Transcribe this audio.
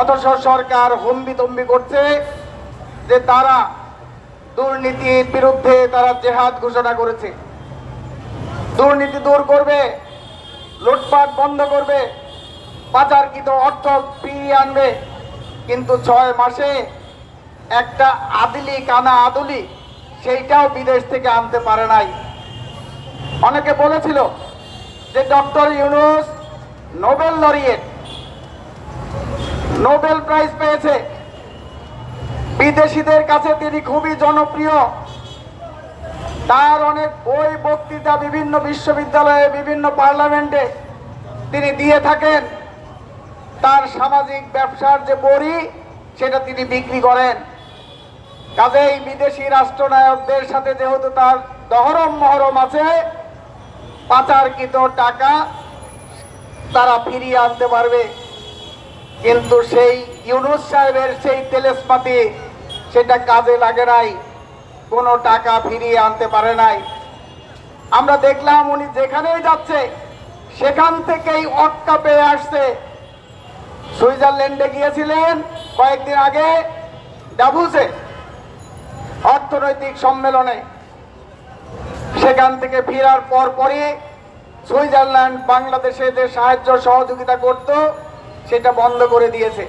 অথচ সরকার হম্বিতম্বি করছে যে তারা দুর্নীতির বিরুদ্ধে তারা জেহাদ ঘোষণা করেছে। দুর্নীতি দূর করবে, লুটপাট বন্ধ করবে, পাচারকৃত অর্থ ফিরিয়ে আনবে। কিন্তু ছয় মাসে একটা আদিলি কানা আদুলি সেইটাও বিদেশ থেকে আনতে পারে নাই। অনেকে বলেছিল যে doctor Yunus Nobel laureate Nobel prize পেয়েছে। বিদেশিদের কাছে তিনি খুবই জনপ্রিয়। তার অনেক বই, বক্তৃতা বিভিন্ন বিশ্ববিদ্যালয়ে, বিভিন্ন পার্লামেন্টে তিনি দিয়ে থাকেন। তার সামাজিক ব্যবসার যে বড়ি, সেটা তিনি বিক্রি করেন। কাজেই বিদেশি রাষ্ট্রনায়কদের সাথে যেহেতু তার দহরম মহরম আছে, পাচারকৃত টাকা তারা ফিরিয়ে আনতে পারবে। কিন্তু সেই ইউনুস সাহেবের সেই তেলেসপাতি সেটা কাজে লাগে নাই, কোনো টাকা ফিরিয়ে আনতে পারে নাই। আমরা দেখলাম উনি যেখানেই যাচ্ছে, সেখান থেকেই অটকা পেয়ে আসছে। সুইজারল্যান্ডে গিয়েছিলেন কয়েকদিন আগে ডাবুসে অর্থনৈতিক সম্মেলনে। সেখান থেকে ফেরার পর পরই সুইজারল্যান্ড বাংলাদেশে যে সাহায্য সহযোগিতা করত সেটা বন্ধ করে দিয়েছে।